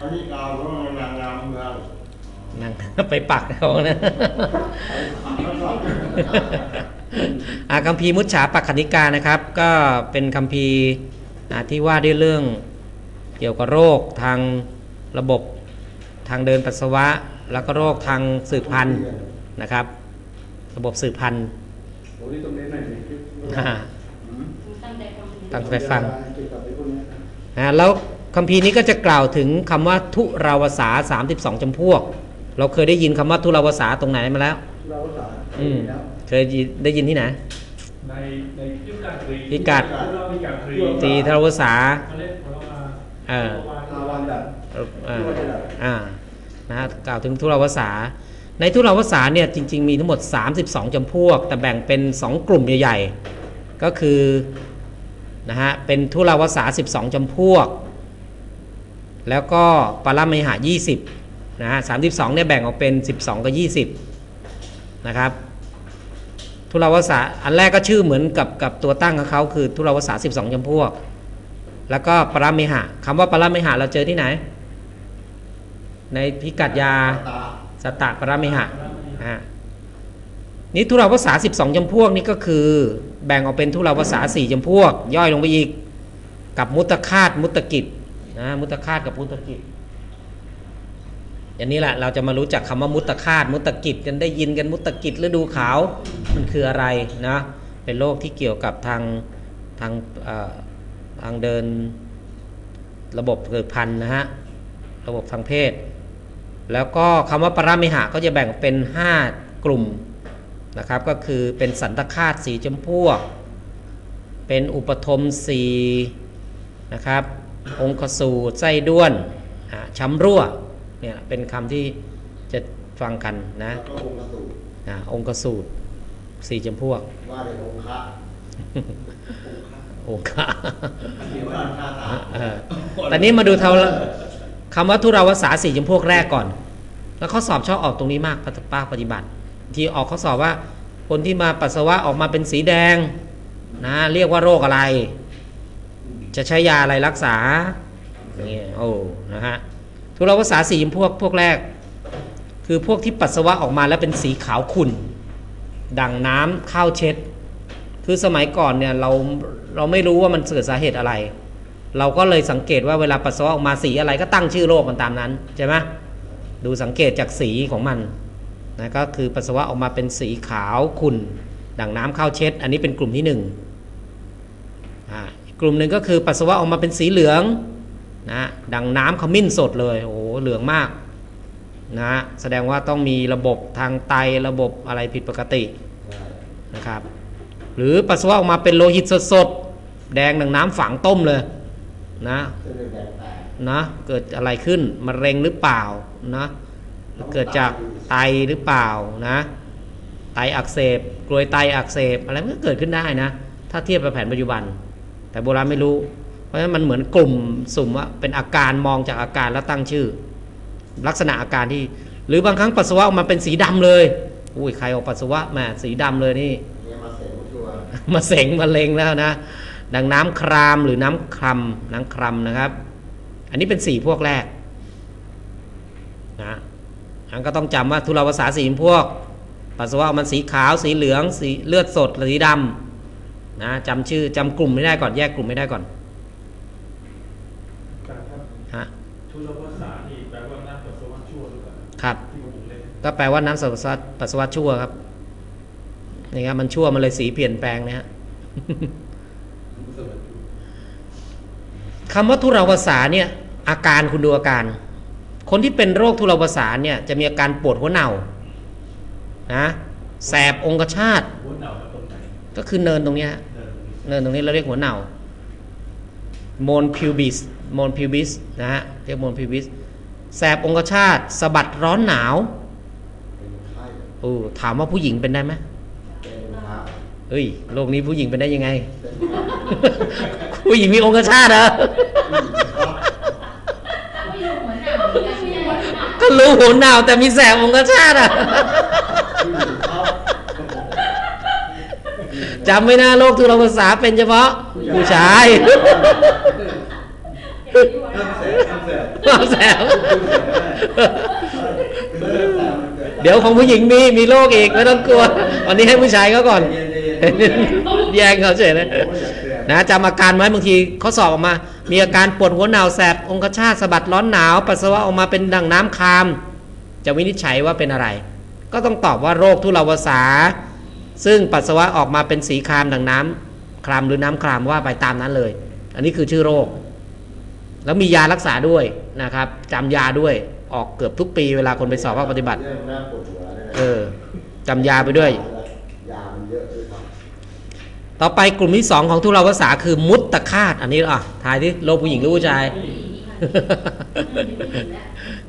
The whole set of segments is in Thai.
อันนี้กาวของนางงามเมืองนั่งไปปักเขานะอาคัมภีร์มุจฉาปักขณิกานะครับ ก็เป็นคัมภีร์อ่าที่ว่าด้วยเรื่องเกี่ยวกับโรคทางระบบทางเดินปัสสาวะ แล้วก็โรคทางสืบพันธุ์นะครับ ระบบสืบพันธุ์โอ้นี่ตรงนี้หน่อยสิอ่าตั้งใจฟังตั้งใจฟังเกี่ยวกับไอ้พวกเนี้ยนะนะแล้ว คัมภีร์นี้ก็จะกล่าวถึงคำว่าทุราวสา32จำพวก เราเคยได้ยินคำว่าทุราวสาตรงไหนมาแล้วเราภาษาอืมแล้วเคยได้ยินที่ไหนในในพิกัดตรีพิกัดพิกัดตรีตีทราวสาเขาเล่นผลไม้เอออาวันดับอ่าอ่านะฮะกล่าวถึงทุราวสาในทุราวสาเนี่ยจริง ๆ มีทั้งหมด 32จำพวก แต่แบ่งเป็น 2 กลุ่มใหญ่ ๆ ก็คือนะฮะเป็นทุราวสา 12จำพวก แล้วก็ปรามหา20นะฮะ32เนี่ยแบ่งออกเป็น 12 กับ 20 นะครับ ทุราวสาอันแรกก็ชื่อเหมือนกับกับตัวตั้งของเขาคือทุราวสา12จำพวก แล้วก็ปรามหะคำว่าปรามหะเราเจอที่ไหน ในพิกัดยาสตตะปรามหะอ่านี่ทุราวสา12จำพวกนี่ก็คือแบ่งออกเป็นทุราวสา4จำพวก ย่อยลงไปอีกกับมุตคาตมุตกิจ นะมุตคาตกับมุตกิจอย่างนี้แหละเราจะมารู้จักคำว่ามุตคาตมุตกิจกันได้ยินกันมุตกิจฤดูขาวมันคืออะไรนะเป็นโรคที่เกี่ยวกับทางทางทางเดินระบบเกิดพันธุ์นะฮะระบบทางเพศ แล้วก็คำว่าปรามิหะก็จะแบ่งเป็น 5 กลุ่มนะครับก็คือเป็นสันตคาตสีจำพวก เป็นอุปทมสีนะครับ องคสูตรไส้ด้วนอ่าช้ำรั่วเนี่ยเป็นคำที่จะฟังกันนะแล้วก็องค์กสูตรอ่าองคสูตรสีจำพวกว่าในองค์พระองค์ะเดี๋ยวว่าท่าตาเออตอนนี้มาดูเท่าคำว่าทุราวสาสี่จำพวกแรกก่อน แล้วข้อสอบชอบออกตรงนี้มากป้าปฏิบัติ ที่ออกข้อสอบว่าคนที่มาปัสสาวะออกมาเป็นสีแดงนะเรียกว่าโรคอะไร จะใช้ยาอะไรรักษาเงี้ยโอ้นะฮะทุเราวสาสีพวกพวกแรก คือพวกที่ปัสสาวะออกมาแล้วเป็นสีขาวขุ่นดังน้ำข้าวเช็ด คือสมัยก่อนเนี่ยเราเราไม่รู้ว่ามันเกิดสาเหตุอะไร เราก็เลยสังเกตว่าเวลาปัสสาวะออกมาสีอะไรก็ตั้งชื่อโรคมันตามนั้นใช่ไหมดูสังเกตจากสีของมันนะก็คือปัสสาวะออกมาเป็นสีขาวขุ่นดังน้ำข้าวเช็ด อันนี้เป็นกลุ่มที่หนึ่ง กลุ่มหนึ่งก็คือปัสสาวะออกมาเป็นสีเหลืองนะดังน้ำขมิ้นสดเลยโอ้โหเหลืองมากนะแสดงว่าต้องมีระบบทางไตระบบอะไรผิดปกตินะครับ หรือปัสสาวะออกมาเป็นโลหิตสดๆแดงดังน้ำฝังต้มเลยนะนเลือดแดงแตกนะเกิดอะไรขึ้นมะเร็งหรือเปล่านะเกิดจากไตหรือเปล่านะไตอักเสบกลวยไตอักเสบอะไรมันก็เกิดขึ้นได้นะ ถ้าเทียบกับแผนปัจจุบัน แต่โบราณไม่รู้ เพราะฉะนั้นมันเหมือนกลุ่มสุ่มว่าเป็นอาการมองจากอาการแล้วตั้งชื่อ ลักษณะอาการที่ หรือบางครั้งปัสสาวะออกมาเป็นสีดำเลยอุ้ยใครออกปัสสาวะมาสีดำเลยนี่มาเสพชัวร์มาเสงแล้วนะ ดังน้ำครามหรือน้ำครัมน้ำครัมนะครับ อันนี้เป็นสี่พวกแรกนะอันก็ต้องจำว่าทุราวสาสีพวก ปัสสาวะมันสีขาวสีเหลือง สีเลือดสดหรือสีดำ นะจำชื่อจำกลุ่มไม่ได้ก่อนแยกกลุ่มไม่ได้ก่อนการครับฮะทุลภาษานี่แปลว่าน้ำปัสสาวะชั่วหรือเปล่าครับที่ผมเล่นก็แปลว่าน้ำปัสสาวะปัสสาวะชั่วครับนี่ครับมันชั่วมันเลยสีเปลี่ยนแปลงนะฮะคำว่าทุราวสาเนี่ยอาการคุณดูอาการ คนที่เป็นโรคทุราวสาเนี่ยจะมีอาการปวดหัวเน่านะแสบองคชาตหัวเหนา กับตรงไหนก็คือเนินตรงเนี้ยฮะเดินตรงนี้เนินตรงนี้เราเรียกหัวเน่าโมนพิวบิสโมนพิวบิสนะฮะเรียกโมนพิวบิสแสบองคชาตสะบัดร้อนหนาวเป็นไข้โอ้ถามว่าผู้หญิงเป็นได้ไหมเป็นพระเอ้ยโรคนี้ผู้หญิงเป็นได้ยังไงเป็นพระผู้หญิงมีองคชาตเหรอไม่รู้หัวหน้าเหมือนกันไม่รู้หัวหน้าก็รู้หัวหนาวแต่มีแสบองคชาตอะ จำไม่น่าโรคทุรภาษาเป็นเฉพาะผู้ชายห้ามแสบห้ามแสบความแสบเดี๋ยวของผู้หญิงมีมีโรคอีกไม่ต้องกลัว วันนี้ให้ผู้ชายเขาก่อน แย่งเขาเฉยเลยนะจำอาการไว้บางทีเขาสอบออกมา มีอาการปวดหัวหนาวแสบองคชาตสะบัดร้อนหนาว ปัสสาวะออกมาเป็นดังน้ำคาม จะวินิจฉัยว่าเป็นอะไร ก็ต้องตอบว่าโรคทุเลาวสา ซึ่งปัสสาวะออกมาเป็นสีครามดังน้ำครามหรือน้ำครามว่าไปตามนั้นเลย อันนี้คือชื่อโรค แล้วมียารักษาด้วยนะครับจำยาด้วยออกเกือบทุกปีเวลาคนไปสอบภาคปฏิบัติเรื่องหน้าปวดหัวเนี่ยนะเออจำยาไปด้วยยามันเยอะด้วยครับต่อไปกลุ่มที่สองของทุเลาวสาคือมุตตะคาตอันนี้อะทายที่โรคผู้หญิงหรือผู้ชาย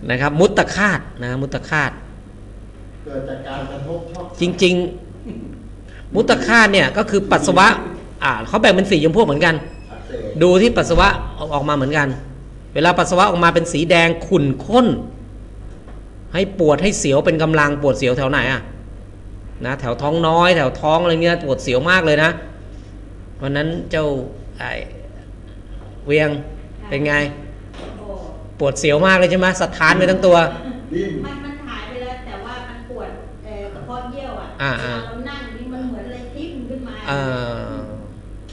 นะครับ มุตตะคาตนะมุตตะคาตเกิดจากการกระทบช็อกจริง ๆ มุตตะคาตเนี่ยก็คือปัสสาวะอ่าเขาแบ่งเป็นสีจำพวกเหมือนกันอักเสบดูที่ปัสสาวะออกออกมาเหมือนกัน เวลาปัสสาวะออกมาเป็นสีแดงขุ่นข้น ให้ปวดให้เสียวเป็นกำลังปวดเสียวแถวไหนอะนะแถวท้องน้อย แถวท้องอะไรเงี้ยปวดเสียวมากเลยนะวันนั้นเจ้าไอเวียงเป็นไง ปวดเสียวมากเลยใช่ไหมสะท้านไปทั้งตัวดิ้นมันมันหายไปแล้วแต่ว่ามันปวดเอ่อกระเพาะเยี่ยวอะอ่า เอ่อ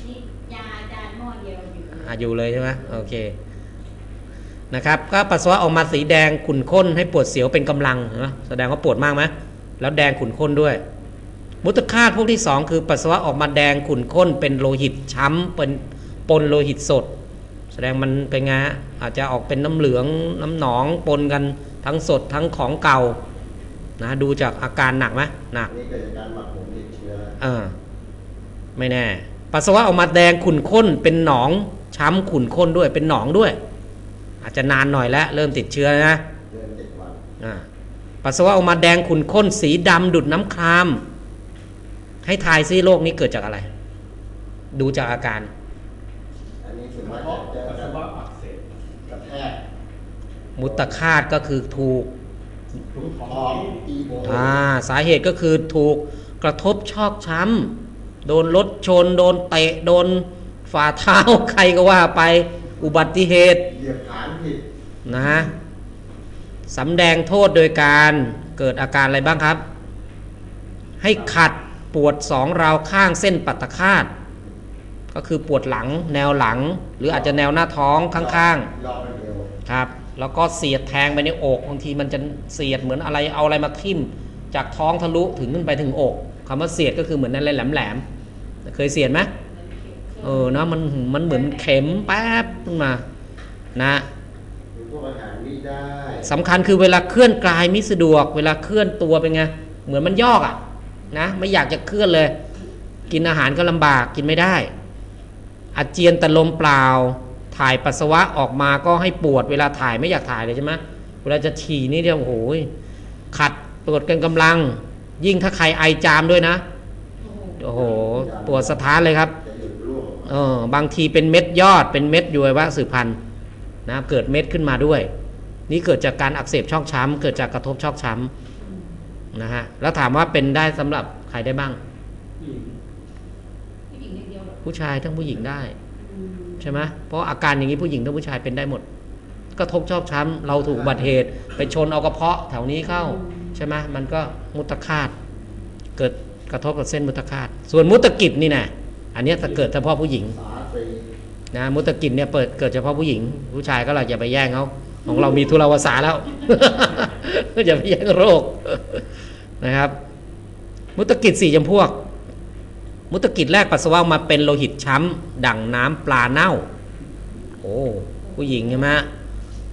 นี่ยาอาจารย์หม้อเดียวอยู่อะอยู่เลยใช่ไหมโอเคนะครับ ก็ปัสสาวะออกมาสีแดงขุ่นข้นให้ปวดเสียวเป็นกำลังเห็นไหมแสดงว่าปวดมากไหมแล้วแดงขุ่นข้นด้วยมุตคาตพวกที่สองคือปัสสาวะออกมาแดงขุ่นข้น เป็นโลหิตช้ำเป็นปนโลหิตสด แสดงมันเป็นไงฮะอาจจะออกเป็นน้ำเหลืองน้ำหนองปนกันทั้งสดทั้งของเก่านะดูจากอาการหนักไหมหนักนี่เกิดจากการหมักหมมติดเชื้อเออ ไม่แน่ ปัสสาวะออกมาแดงขุ่นข้น เป็นหนองช้ำขุ่นข้นด้วย เป็นหนองด้วย อาจจะนานหน่อยแล้ว เริ่มติดเชื้อแล้วนะเดือนเจ็ดวันอ่าปัสสาวะออกมาแดงขุ่นข้น สีดำดุดน้ำคราม ให้ทายซิโรคนี้เกิดจากอะไร ดูจากอาการอันนี้ถือเพว่าราะจะปัสจะสาวะอักเสบกระแทกมุตคาตก็คือถูกถูกขท้อองงอีโบอ่าสาเหตุก็คือถูกกระทบชอกช้ำ โดนรถชน โดนเตะ โดนฝ่าเท้าใครก็ว่าไปอุบัติเหตุเหยียบฐานผิดนะฮะสำแดงโทษโดยการเกิดอาการอะไรบ้างครับ ให้ขัดปวดสองราวข้างเส้นปัตตคาตก็คือปวดหลังแนวหลัง หรืออาจจะแนวหน้าท้องข้างย่อไปเร็วๆครับ แล้วก็เสียดแทงไปในอกบางทีมันจะเสียดเหมือนอะไรเอาอะไรมาทิ่ม จากท้องทะลุถึงขึ้นไปถึงอกคำว่าเสียดก็คือเหมือนอะไรแหลมๆ เคยเสียดไหมเออนะมันมันเหมือนเข็มแป๊บขึ้นมานะมีพวกอาหารนี่ได้สำคัญคือเวลาเคลื่อนกลายไม่สะดวก เวลาเคลื่อนตัวเป็นไงเหมือนมันยอกอะ่ะนะไม่อยากจะเคลื่อนเลย กินอาหารก็ลำบากกินไม่ได้ อาเจียนแต่ลมเปล่า ถ่ายปัสสาวะออกมาก็ให้ปวด เวลาถ่ายไม่อยากถ่ายเลยใช่ไหมเวลาจะฉี่นี่เดียวโอ้โหขัดปวดกันกำลัง ยิ่งถ้าใครไอจามด้วยนะ โอ้โหปวดสะท้านเลยครับเออบางทีเป็นเม็ดยอดเป็นเม็ดยูไว้ว่าสืบพันธุ์นะเกิดเม็ดขึ้นมาด้วย นี่เกิดจากการอักเสบช่องช้ำเกิดจากกระทบช่องช้ำนะฮะแล้วถามว่าเป็นได้สำหรับใครได้บ้าง ผู้ชายทั้งผู้หญิงได้ใช่ไหมเพราะอาการอย่างนี้ผู้หญิงทั้งผู้ชายเป็นได้หมดกระทบชอกช้ำเราถูกอุบัติเหตุ ไปชนเอากระเพาะแถวนี้เข้า ใช่ไหมมันก็มุตคาตเกิด กระทบกับเส้นมุตคาตส่วนมุตกิจนี่นะอันนี้จะเกิดเฉพาะผู้หญิงนะมุตกินเนี่ยเปิดเกิดเฉพาะผู้หญิง ผู้ชายก็เราอย่าไปแย่งเขาของเรามีทุเลาวสาแล้วอย่าไปแย่งโรคนะครับ มุตกิจสี่จำพวก มุตกิจแรกปัสสาวะมาเป็นโลหิตช้ำดั่งน้ำปลาเน่า โอ้ผู้หญิงใช่ไหม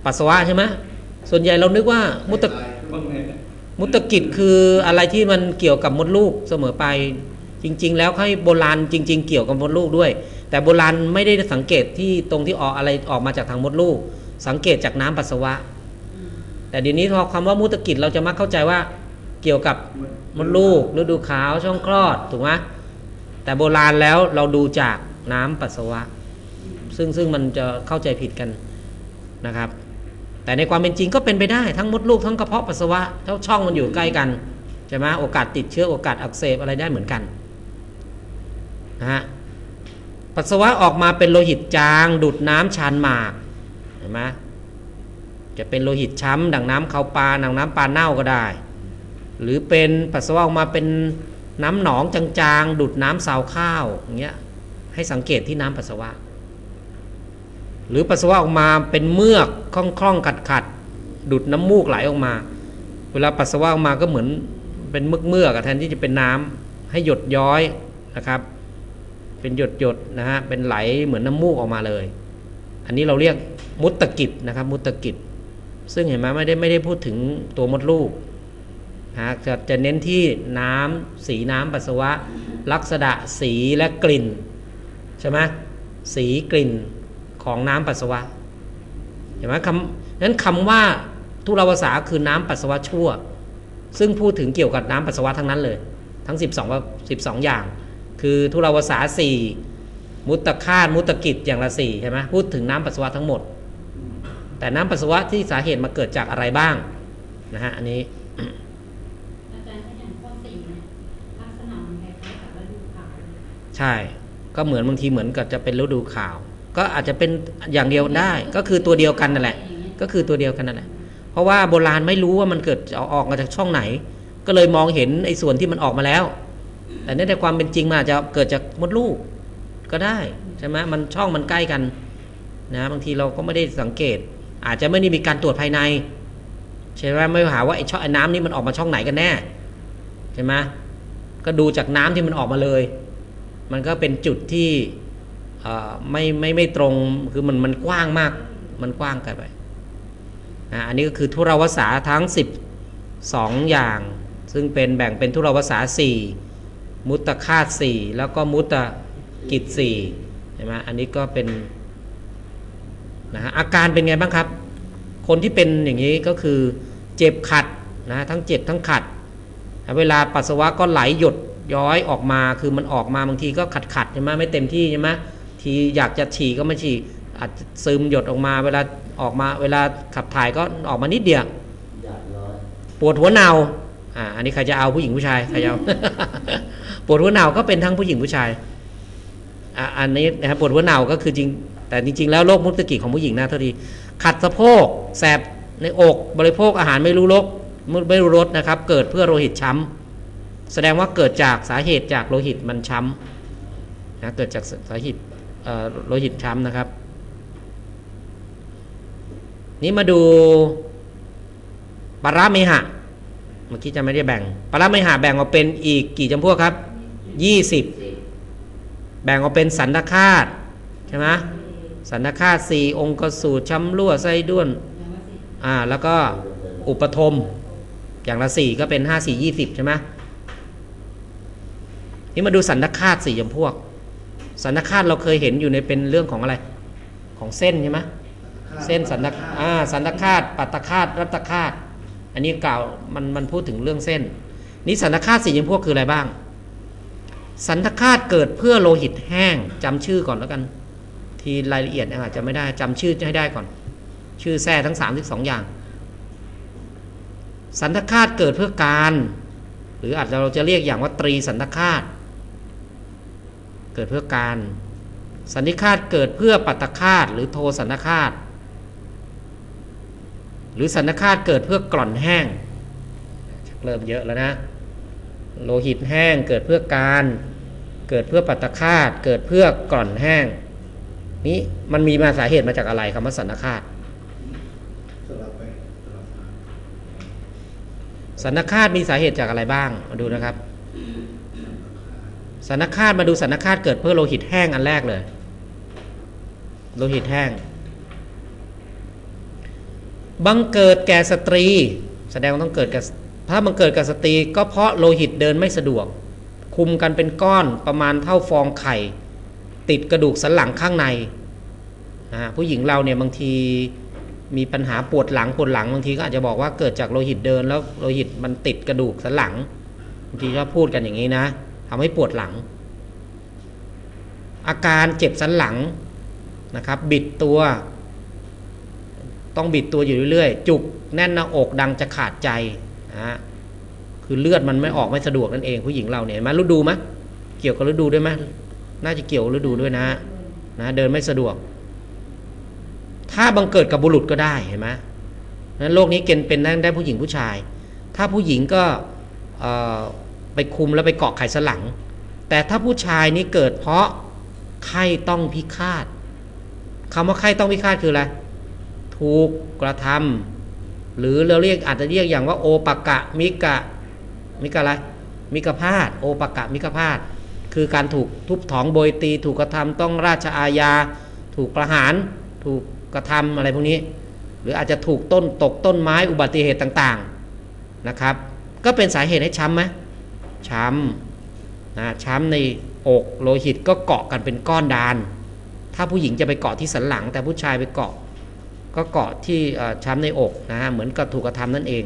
ปัสสาวะใช่ไหมส่วนใหญ่เรานึกว่ามุตบ้างไง มุตกิจคืออะไรที่มันเกี่ยวกับมดลูกเสมอไป จริง ๆ แล้วให้โบราณจริง ๆ เกี่ยวกับมดลูกด้วย แต่โบราณไม่ได้สังเกตที่ตรงที่ออกอะไรออกมาจากทางมดลูก สังเกตจากน้ำปัสสาวะ แต่เดี๋ยวนี้พอคำว่ามุตกิจเราจะมักเข้าใจว่าเกี่ยวกับมดลูกฤดูขาวช่องคลอดถูกไหมแต่โบราณแล้วเราดูจากน้ำปัสสาวะ ซึ่งซึ่งมันจะเข้าใจผิดกันนะครับ แต่ในความเป็นจริงก็เป็นไปได้ทั้งมดลูกทั้งกระเพาะปัสสาวะเท่าช่องมันอยู่ใกล้กันใช่ไหมโอกาสติดเชื้อโอกาสอักเสบอะไรได้เหมือนกันนะฮะปัสสาวะออกมาเป็นโลหิตจาง ดูดน้ำชานหมากเห็นไหมจะเป็นโลหิตช้ำดังน้ำเขาปลาดังน้ำปลาเน่าก็ได้ หรือเป็นปัสสาวะออกมาเป็นน้ำหนองจางๆดุดน้ำสาวข้าวอย่างเงี้ยให้สังเกตที่น้ำปัสสาวะ หรือปัสสาวะออกมาเป็นเมือกคล่องๆขัดๆดุดน้ำมูกไหลออกมา เวลาปัสสาวะออกมาก็เหมือนเป็นเมือกเมือกแทนที่จะเป็นน้ำให้หยดย้อยนะครับ เป็นหยดหยดๆนะฮะเป็นไหลเหมือนน้ำมูกออกมาเลย อันนี้เราเรียกมุตตกิจนะครับ มุตตกิจ ซึ่งเห็นไหมไม่ได้ไม่ได้พูดถึงตัวมดลูกนะจะจะเน้นที่น้ำสีน้ำปัสสาวะ ลักษณะสีและกลิ่นใช่ไหมสีกลิ่น ของน้ำปัสสาวะเห็นไหมคำนั้นคำว่าทุราวสาคือน้ำปัสสาวะชั่ว ซึ่งพูดถึงเกี่ยวกับน้ำปัสสาวะทั้งนั้นเลย ทั้ง 12ว่า12 อย่าง คือทุราวสาสี่มุตตคาตมุตตกิจอย่างละสี่ใช่ไหมพูดถึงน้ำปัสสาวะทั้งหมด แต่น้ำปัสสาวะที่สาเหตุมาเกิดจากอะไรบ้างนะฮะอันนี้อาจารย์ถ้าอย่างข้อสี่เนี่ยลักษณะมันคล้ายๆกับฤดูขาวใช่ ก็เหมือนบางทีเหมือนกับจะเป็นฤดูข่าว ก็อาจจะเป็นอย่างเดียวได้ ก็คือตัวเดียวกันนั่นแหละ ก็คือตัวเดียวกันนั่นแหละ เพราะว่าโบราณไม่รู้ว่ามันเกิดอออกมาจากช่องไหน ก็เลยมองเห็นไอ้ส่วนที่มันออกมาแล้ว แต่ในความเป็นจริงมันอาจจะเกิดจากมดลูกก็ได้ใช่ไหมมันช่องมันใกล้กันนะบางทีเราก็ไม่ได้สังเกต อาจจะไม่ได้มีการตรวจภายในใช่ไหมไม่หาว่าไอ้ช่องไอ้น้ำนี่มันออกมาช่องไหนกันแน่ใช่ไหมก็ดูจากน้ำที่มันออกมาเลย มันก็เป็นจุดที่ ไม่ไม่ไม่ตรงคือมันมันกว้างมาก มันกว้างกันไปอันนี้ก็คือทุรวสาทั้ง 12 อย่าง ซึ่งเป็นแบ่งเป็นทุรวสา4มุตตคาต4แล้วก็มุตตกิจ4เห็นไหมอันนี้ก็เป็นนะฮะอาการเป็นไงบ้างครับ คนที่เป็นอย่างนี้ก็คือเจ็บขัดนะทั้งเจ็บทั้งขัด เวลาปัสสาวะก็ไหลหยดย้อยออกมาคือมันออกมาบางทีก็ขัดขัดใช่ไหมไม่เต็มที่ใช่ไหม ทีอยากจะฉี่ก็ไม่ฉี่อาจจะซึมหยดออกมาเวลาออกมาเวลาขับถ่ายก็ออกมานิดเดียวปวดหัวเนาอ่าอันนี้ใครจะเอาผู้หญิงผู้ชายใครจะเอาปวดหัวเนาก็เป็นทั้งผู้หญิงผู้ชายอะอันนี้นะครับปวดหัวเนาก็คือจริง แต่จริง ๆ แล้วโรคมุตกิของผู้หญิงนะเท่าทีขัดสะโพกแสบในอกบริโภคอาหารไม่รู้รสไม่รู้รสนะครับ เกิดเพื่อโลหิตช้ำแสดงว่าเกิดจากสาเหตุจากโลหิตมันช้ำนะเกิดจากสาเหตุ โลหิตช้ำนะครับ นี่มาดูปาราเมหะ เมื่อกี้จะไม่ได้แบ่งปาราเมหะแบ่งออกเป็นอีกกี่จำพวกครับยี่สิบแบ่งออกเป็นสันตคาตใช่ไหมสันตคาตสี่องค์กสูตรช้ำรั่วไส้ด้วนอ่าแล้วก็อุปทมอย่างละสี่ก็เป็นห้าสี่ยี่สิบใช่ไหมนี่มาดูสันตคาตสี่จำพวก สันตคาตเราเคยเห็นอยู่ในเป็นเรื่องของอะไร ของเส้นใช่ไหมเส้นสันตคอ่าสันตคาตปัตตคาตรัตคาตอันนี้กล่าวมันมันพูดถึงเรื่องเส้นนี่สันตคาตสี่จำพวกคืออะไรบ้าง สันตคาตเกิดเพื่อโลหิตแห้งจำชื่อก่อนแล้วกัน ทีรายละเอียดอาจจะไม่ได้จำชื่อให้ได้ก่อน ชื่อแท้ทั้งสามสิบสองอย่าง สันตคาตเกิดเพื่อการ หรืออาจจะเราจะเรียกอย่างว่าตรีสันตคาต เกิดเพื่อการ สันนิคาตเกิดเพื่อปัตตคาตหรือโทสันนิคาตหรือสันนิคาตเกิดเพื่อกล่อนแห้งชักเริ่มเยอะแล้วนะ โลหิตแห้งเกิดเพื่อการ เกิดเพื่อปัตตคาตเกิดเพื่อกล่อนแห้ง นี้มันมีมาสาเหตุมาจากอะไรคำว่าสันนิคาตสลับไปสลับมาสันนิคาตมีสาเหตุจากอะไรบ้างมาดูนะครับ สันนคาตมาดูสันนคาตเกิดเพื่อโลหิตแห้งอันแรกเลย โลหิตแห้ง บังเกิดแก่สตรี แสดงว่าต้องเกิดกับถ้าบังเกิดกับสตรี ก็เพราะโลหิตเดินไม่สะดวก คุมกันเป็นก้อนประมาณเท่าฟองไข่ ติดกระดูกสันหลังข้างใน ผู้หญิงเราเนี่ยบางทีมีปัญหาปวดหลังปวดหลังบางทีก็อาจจะบอกว่าเกิดจากโลหิตเดินแล้วโลหิตมันติดกระดูกสันหลังบางทีชอบพูดกันอย่างนี้นะ ทำให้ปวดหลัง อาการเจ็บสันหลังนะครับ บิดตัว ต้องบิดตัวอยู่เรื่อยๆ จุกแน่นหน้าอกดังจะขาดใจนะคือเลือดมันไม่ออกไม่สะดวกนั่นเองผู้หญิงเราเนี่ยเห็นไหมฤดูไหมเกี่ยวกับฤดูด้วยไหมน่าจะเกี่ยวกับฤดูด้วยนะนะ เดินไม่สะดวก ถ้าบังเกิดกับบุรุษก็ได้เห็นไหมนั้นโรคนี้เกณฑ์เป็นได้ได้ผู้หญิงผู้ชาย ถ้าผู้หญิงก็เอ ไปคุมแล้วไปเกาะไขสันหลัง แต่ถ้าผู้ชายนี่เกิดเพราะไข้ต้องพิฆาตคำว่าไข้ต้องพิฆาตคืออะไรถูกกระทำหรือเราเรียกอาจจะเรียกอย่างว่าโอปกะมิกะมิกะอะไรมิกะพาตโอปกะมิกะพาตคือการถูกทุบถองโบยตี ถูกกระทำต้องราชอาญา ถูกประหาร ถูกกระทำอะไรพวกนี้ หรืออาจจะถูกต้นตกต้นไม้อุบัติเหตุต่างๆนะครับ ก็เป็นสาเหตุให้ช้ำไหม ช้ำนะช้ำในอกโลหิตก็เกาะกันเป็นก้อนดาน ถ้าผู้หญิงจะไปเกาะที่สันหลัง แต่ผู้ชายไปเกาะ ก็เกาะที่ช้ำในอกนะฮะเหมือนกับถูกกระทำนั่นเอง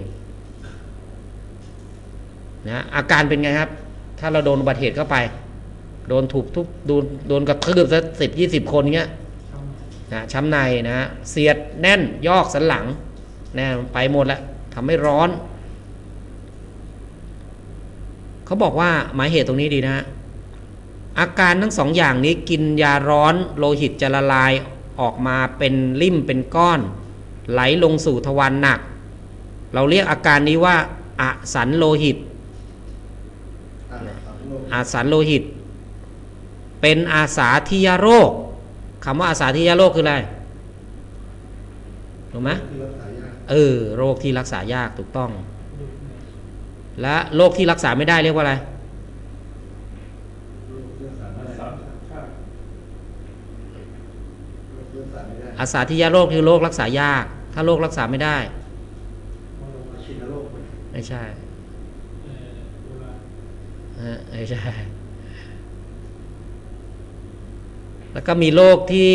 นะอาการเป็นไงครับ ถ้าเราโดนอุบัติเหตุเข้าไป โดนถูกทุบโดนโดนกระทืบสักสิบยี่สิบคนเงี้ยนะช้ำในนะฮะเสียดแน่นยอกสันหลังนะไปหมดแล้วทำให้ร้อน เขาบอกว่าหมายเหตุตรงนี้ดีนะฮะอาการทั้งสองอย่างนี้กินยาร้อนโลหิตจะละลายออกมาเป็นริ่มเป็นก้อน ไหลลงสู่ทวารหนัก เราเรียกอาการนี้ว่าอะสันโลหิตอาสามโลกอาสันโลหิต เป็นอาสาทิยโรคคำว่าอาสาทิยโรคคืออะไรถูกไหมเออ โรคที่รักษายากถูกต้อง และโรคที่รักษาไม่ได้เรียกว่าอะไรอาสามชาติโรคเลือดสารไม่ได้อาโรคคือโรครักษายาก ถ้าโรครักษาไม่ได้ ไม่ใช่ฮะไม่ใช่ แล้วก็มีโรคที่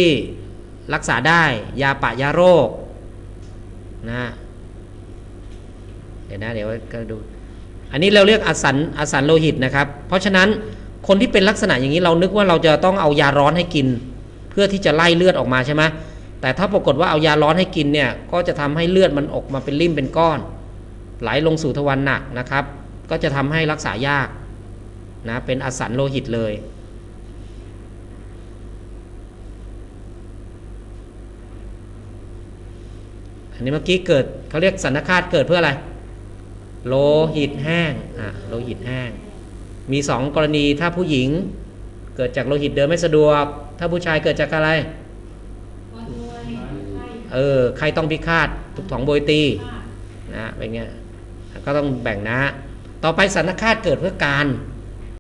รักษาได้ ยาปะยาโรคนะ เดี๋ยวนะ เดี๋ยวก็ดู อันนี้เราเรียกอสันอสันโลหิตนะครับ เพราะฉะนั้นคนที่เป็นลักษณะอย่างนี้เรานึกว่าเราจะต้องเอายาร้อนให้กิน เพื่อที่จะไล่เลือดออกมาใช่ไหมแต่ถ้าปรากฏว่าเอายาร้อนให้กินเนี่ยก็จะทำให้เลือดมันออกมาเป็นริ่มเป็นก้อน ไหลลงสู่ทวารหนักนะครับ ก็จะทำให้รักษายากนะเป็นอสันโลหิตเลยอันนี้เมื่อกี้เกิดเขาเรียกสันนิคาตเกิดเพื่ออะไร โลหิตแห้งอะโลหิตแห้ง มีสองกรณีถ้าผู้หญิงเกิดจากโลหิตเดินไม่สะดวก ถ้าผู้ชายเกิดจากอะไรพอด้วยไข้เออใครต้องพิฆาตถูกถองโบยตีค่ะนะเป็นเงี้ยก็ต้องแบ่งนะ ต่อไปสันนิคาตเกิดเพื่อการ